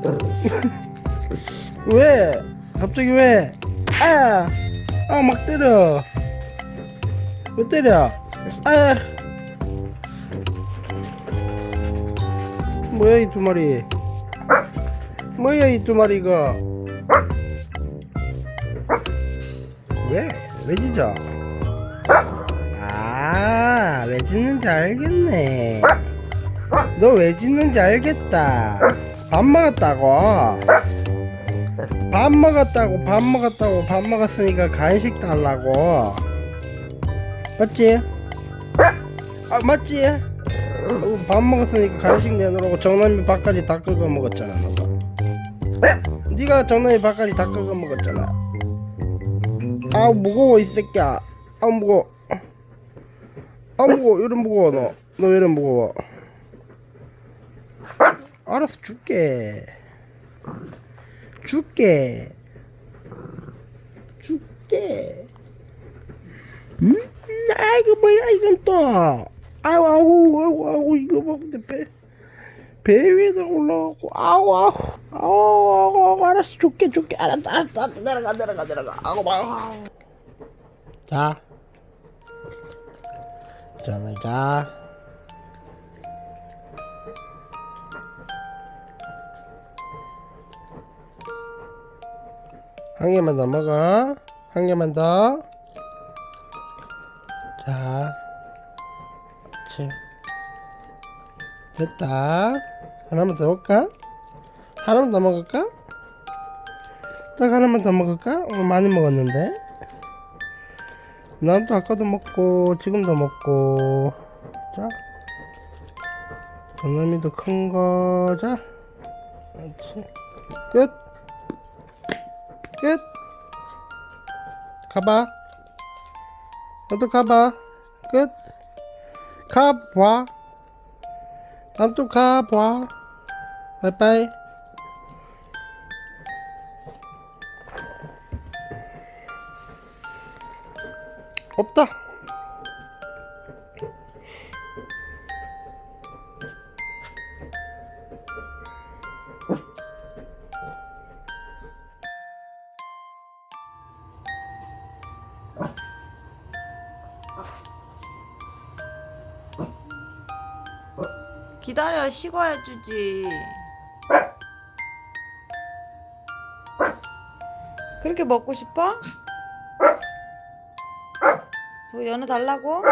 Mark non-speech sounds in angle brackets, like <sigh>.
<laughs> 왜? 갑자기 왜? 아! 아, 막 때려. 왜 때려? 아! 뭐야, 이 두 마리? 뭐야, 이 두 마리가? 왜? 왜 짖어? 아, 왜 짖는지 알겠네. 너 왜 짖는지 알겠다. 밥 먹었다고? 밥 먹었다고 밥 먹었다고 밥 먹었으니까 간식 달라고. 맞지? 아 맞지? 어, 밥 먹었으니까 간식 내놓으라고 정남이 밥까지 다 긁어 먹었잖아 너가. 네가 정남이 밥까지 다 긁어 먹었잖아. 아우 무거워 이 새끼야. 아우 무거워. 아우 무거워. 왜 이래 무거워 너너 왜 이래 무거워 알아서 줄게. 줄게. 줄게. 음? 아이고 뭐야 이건 또? 아이고 아이고 아이고 아이고 이거 뭐 근데 배, 배 위에다 올라가고 아우 아우 아우 아우 아우 알았어. 줄게 줄게. 알았어 알았어 알았어 내려가 내려가 내려가. 아우 아우 자. 잠을 자 한 개만 더 먹어. 한 개만 더. 자. 그렇지. 됐다. 하나만 더 먹을까? 하나만 더 먹을까? 딱 하나만 더 먹을까? 어, 많이 먹었는데. 난또 아까도 먹고, 지금도 먹고. 자. 전남이도 큰 거. 자. 그렇지. 끝. 끝. 가봐. 너도 가봐. 끝. 가봐. 남도 가봐. 바이바이. 없다. 기다려 식어야주지 그렇게 먹고 싶어? 저 연어 달라고?